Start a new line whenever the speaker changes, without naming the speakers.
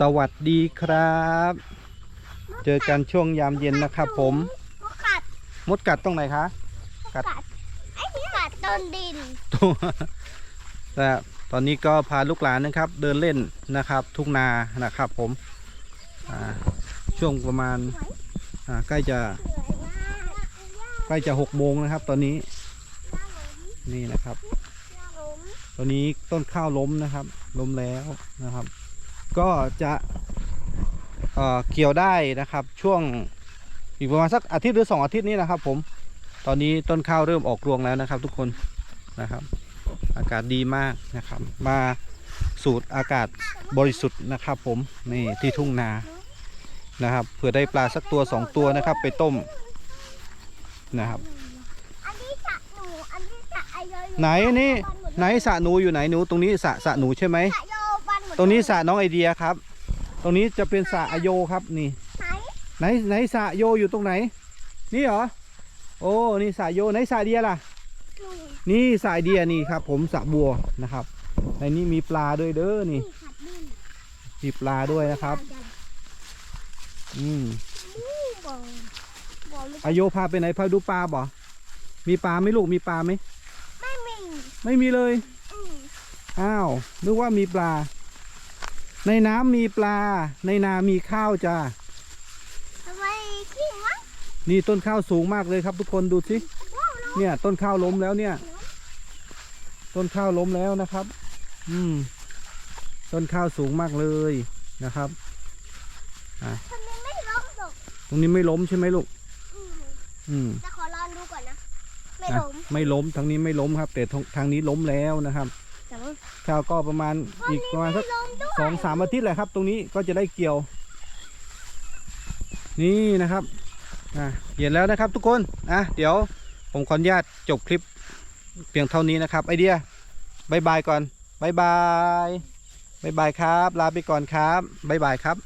สวัสดีครับ เจอกันช่วงยามเย็นนะครับผม
มดกัด
มดกัดตรงไหนคะ กัด
กัดไอ้นี่กัดต้นดิน
ตัวแต่ตอนนี้ก็พาลูกหลานนะครับ เดินเล่นนะครับ ทุ่งนานะครับผมอ่าช่วงประมาณอ่าใกล้จะ
สวยมาก
ใกล้จะหกโมงนะครับ ตอนนี้นี่นะครับ
ล้ม
ตอนนี้ต้นข้าวล้มนะครับ ล้มแล้วนะครับ ก็จะเอ่อเกี่ยวได้นะครับช่วงอีกประมาณสักอาทิตย์หรือสองอาทิตย์นี้นะครับ ผมตอนนี้ต้นข้าวเริ่มออกรวงแล้วนะครับ ทุกคนนะครับ อากาศดีมากนะครับ มาสูดอากาศบริสุทธิ์นะครับ ผมนี่ที่ทุ่งนานะครับเผื่อได้ปลาสักตัวสองตัวนะครับ ไปต้มนะครับ
อันนี้สระหนูอันนี้สระไอโยอยู่
ไหนนี่
บ้าหมด
ไหนสระหนูอยู่ไหนหนูตรงนี้สระสระหนูใช่ไหม ตรงนี้สระน้องไอเดียครับ ตรงนี้จะเป็นสระอโยครับนี่
ไหน
ไหนไหนสระโยอยู่ตรงไหน นี่เหรอโอ้นี่สระโยไหนสระเดียล่ะ
หนู
นี่สระเดียนี่ครับ ผมสระบัวนะครับ ในนี้มีปลาด้วยเด้อนี่
นี่ขัดดิน
มีปลาด้วยนะครับ อืม
อู้บ่องบ่องไม่
อโยพาไปไหนพาดูปลาบ่มีปลาไหมลูกมีปลาไหม
ไม่มี
ไม่มีเลย
อืม
อ้าวนึกว่ามีปลา ในน้ำมีปลา ในนามีข้าวจ้า
ทำไมขี้วะ
นี่ต้นข้าวสูงมากเลยครับทุกคนดูสิ
ว้าวน้อง
เนี่ยต้นข้าวล้มแล้วเนี่ย ต้นข้าวล้มแล้วนะครับ อืม ต้นข้าวสูงมากเลยนะครับ
ทำไมไม่ล้มหรอก
ตรงนี้ไม่ล้มใช่ไหมลูก
อืม
อืม
จะขอลองดูก่อนนะ ไม่
อะ
ล้ม
ไม่ล้มทางนี้ไม่ล้มครับ แต่ทางทางนี้ล้มแล้วนะครับ
แต่ว่า
ข้าวก็ประมาณอีกประมาณสัก
ไม่ล้มด้วย
สองสามอาทิตย์แหละครับ ตรงนี้ก็จะได้เกี่ยว นี่นะครับอะเห็นแล้วนะครับทุกคนอะเดี๋ยวผมขออนุญาตจบคลิปเพียงเท่านี้นะครับ ไอเดียบายบายก่อนบายบายบายบายครับ ลาไปก่อนครับบายบายครับ